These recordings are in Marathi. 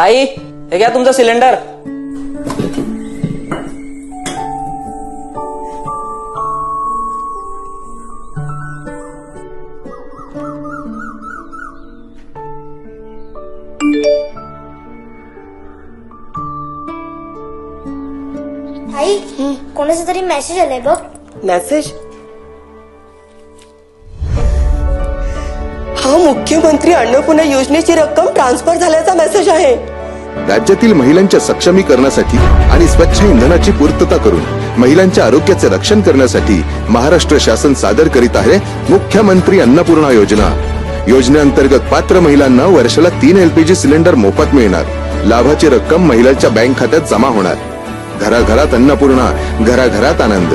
ताई हे घ्या तुमचं सिलेंडर. आई कोणाचा तरी मेसेज आलाय बघ. मेसेज हा मुख्यमंत्री अन्नपूर्णा योजनेची रक्कम ट्रान्सफर झाल्याचा मेसेज आहे. राज्यातील महिलांच्या सक्षमीकरणासाठी आणि स्वच्छ इंधनाची पूर्तता करून महिलांच्या आरोग्याचे रक्षण करण्यासाठी महाराष्ट्र शासन सादर करीत आहे मुख्यमंत्री अन्नपूर्णा योजना. योजनेअंतर्गत पात्र महिलांना वर्षाला तीन एलपीजी सिलेंडर मोफत मिळणार. लाभाची रक्कम महिलांच्या बँक खात्यात जमा होणार. घराघरात अन्नपूर्णा घराघरात आनंद.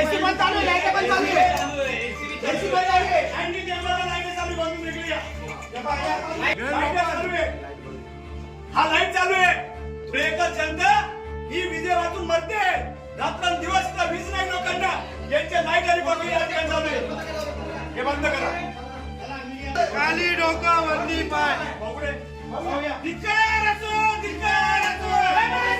एसी पण चालू लाइट पण चालू आहे. एसी पण चालू लाइट या. या या. लाइट चालू आहे. हा लाइट चालू आहे. एकच जनता ही विजे वाचून मरते. रात्रंदिवस इथं वीज नाही लोकांना. यांचे लाइट आणि बघून या ठिकाणी चालू आहे. हे बंद करा. खाली डोकं वरती पाय. धिक्कार असो, धिक्कार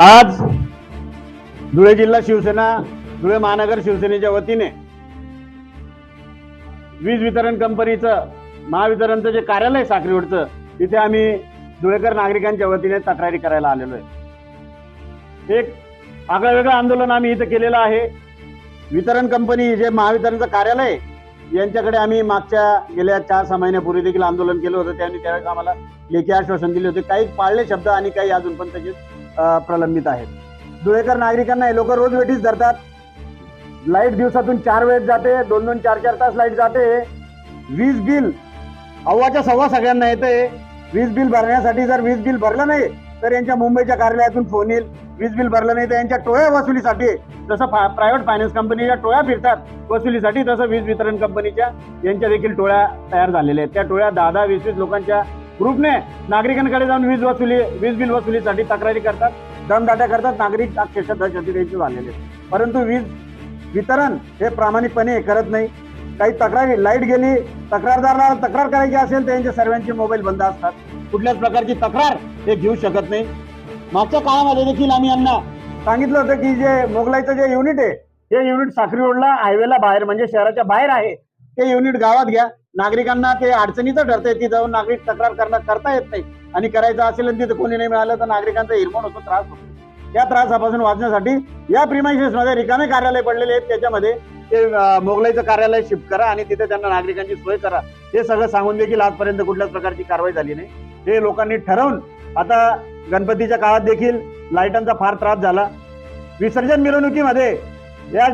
आज धुळे जिल्हा शिवसेना धुळे महानगर शिवसेनेच्या वतीने वीज वितरण कंपनीचं महावितरणचं जे कार्यालय साखरीवडचं तिथे आम्ही धुळेकर नागरिकांच्या वतीने तक्रारी करायला आलेलो आहे. एक आगळं वेगळं आंदोलन आम्ही इथं केलेलं आहे. वितरण कंपनी जे महावितरणचं कार्यालय यांच्याकडे आम्ही मागच्या गेल्या चार सहा महिन्यापूर्वी देखील आंदोलन केलं होतं. त्यांनी त्यावेळेस आम्हाला लेखी आश्वासन दिले होते. काही पाळले शब्द आणि काही अजून पण त्याचे प्रलंबित आहेत. धुळेकर नागरिकांना हे लोक रोज वेठीस धरतात. लाइट दिवसातून चार वेळेस जाते दोन दोन चार चार तास लाइट जाते. वीज बिल अव्वाच्या सव्वा सगळ्यांना येते. वीज बिल भरण्यासाठी जर वीज बिल भरलं नाही तर यांच्या मुंबईच्या कार्यालयातून फोन येईल. वीज बिल भरलं नाही तर यांच्या टोळ्या वसुलीसाठी जसं प्रायव्हेट फायनान्स कंपनीच्या टोळ्या फिरतात वसुलीसाठी तसं वीज वितरण कंपनीच्या यांच्या देखील टोळ्या तयार झालेल्या आहेत. त्या टोळ्या दहा दहा वीस वीस लोकांच्या ग्रुपने नागरिकांकडे जाऊन वीज वसुली वीज बिल वसुलीसाठी तक्रारी करतात दमदाट्या करतात नागरिक अक्षरशः दहशतीचे झालेले परंतु वीज वितरण हे प्रामाणिकपणे करत नाही. काही तक्रारी लाइट गेली तक्रारदाराला तक्रार करायची असेल तर यांचे सर्वांचे मोबाईल बंद असतात. कुठल्याच प्रकारची तक्रार हे घेऊ शकत नाही. मागच्या काळामध्ये देखील आम्ही यांना सांगितलं होतं की जे मोगलाईचं जे युनिट आहे हे युनिट साखरी रोडला हायवेला बाहेर म्हणजे शहराच्या बाहेर आहे ते युनिट गावात घ्या. नागरिकांना ते अडचणीचं ठरतंय ती जाऊन नागरिक तक्रार करणार करता येत नाही. आणि करायचं असेल आणि तिथं कोणी नाही मिळालं तर नागरिकांचा हिरमोड होतो त्रास होतो. या त्रासापासून वाचण्यासाठी या प्रिमायसेस मध्ये रिकामे कार्यालय पडलेले आहेत. त्याच्यामध्ये ते मोगलाईचं कार्यालय शिफ्ट करा आणि तिथे त्यांना नागरिकांची सोय करा. हे सगळं सांगून देखील आजपर्यंत कुठल्याच प्रकारची कारवाई झाली नाही. हे लोकांनी ठरवून आता गणपतीच्या काळात देखील लाईटांचा फार त्रास झाला. विसर्जन मिरवणुकीमध्ये या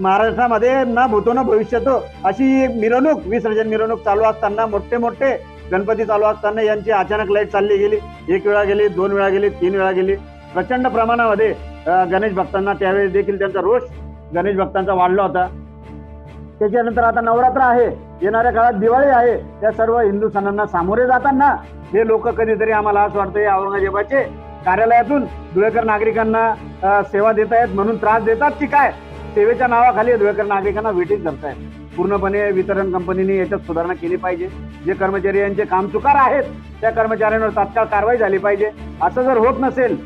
महाराष्ट्रामध्ये ना भूतो ना भविष्यतो अशी एक मिरवणूक विसर्जन मिरवणूक चालू असताना मोठे मोठे गणपती चालू असताना यांची अचानक लाइट चालली गेली. एक वेळा गेली दोन वेळा गेली तीन वेळा गेली. प्रचंड प्रमाणामध्ये गणेश भक्तांना त्यावेळेस देखील त्यांचा रोष गणेश भक्तांचा वाढला होता. त्याच्यानंतर आता नवरात्र आहे. येणाऱ्या काळात दिवाळी आहे. त्या सर्व हिंदू सणांना सामोरे जाताना हे लोक कधीतरी आम्हाला असं वाटतं औरंगजेबाचे कार्यालयातून धुळेकर नागरिकांना सेवा देत आहेत म्हणून त्रास देतात की काय? सेवेच्या नावाखाली धुळेकर नागरिकांना वेटीत धरतायत. पूर्णपणे वितरण कंपनीने याच्यात सुधारणा केली पाहिजे. जे कर्मचारी यांचे काम चुकार आहेत त्या कर्मचाऱ्यांवर तात्काळ कारवाई झाली पाहिजे. असं जर होत नसेल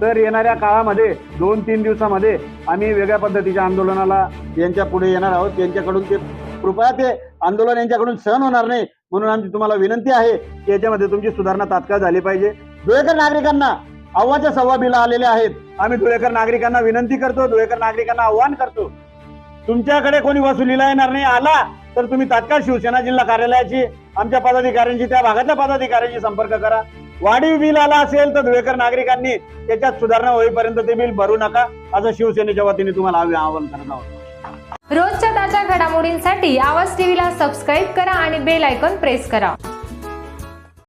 तर येणाऱ्या काळामध्ये दोन तीन दिवसामध्ये आम्ही वेगळ्या पद्धतीच्या आंदोलनाला यांच्या पुढे येणार आहोत. यांच्याकडून ते कृपया ते आंदोलन यांच्याकडून सहन होणार नाही म्हणून आमची तुम्हाला विनंती आहे की याच्यामध्ये तुमची सुधारणा तात्काळ झाली पाहिजे. धुळेकर नागरिकांना अव्वाच्या सव्वा बिला आलेले आहेत. आम्ही धुळेकर नागरिकांना विनंती करतो धुळेकर नागरिकांना आव्हान करतो. तुमच्याकडे कोणी वसुलीला येणार नाही आला तर तुम्ही तात्काळ शिवसेना जिल्हा कार्यालयाची आमच्या पदाधिकाऱ्यांची त्या भागातल्या पदाधिकाऱ्यांशी संपर्क करा. वाढीव बिल आला असेल तर धुळेकर नागरिकांनी त्याच्यात सुधारणा होईपर्यंत ते बिल भरू नका. असं शिवसेनेच्या वतीने तुम्हाला आवाहन करणार आहोत. रोजच्या ताज्या घडामोडींसाठी आवाज टीव्हीला सबस्क्राईब करा आणि बेल आयकॉन प्रेस करा.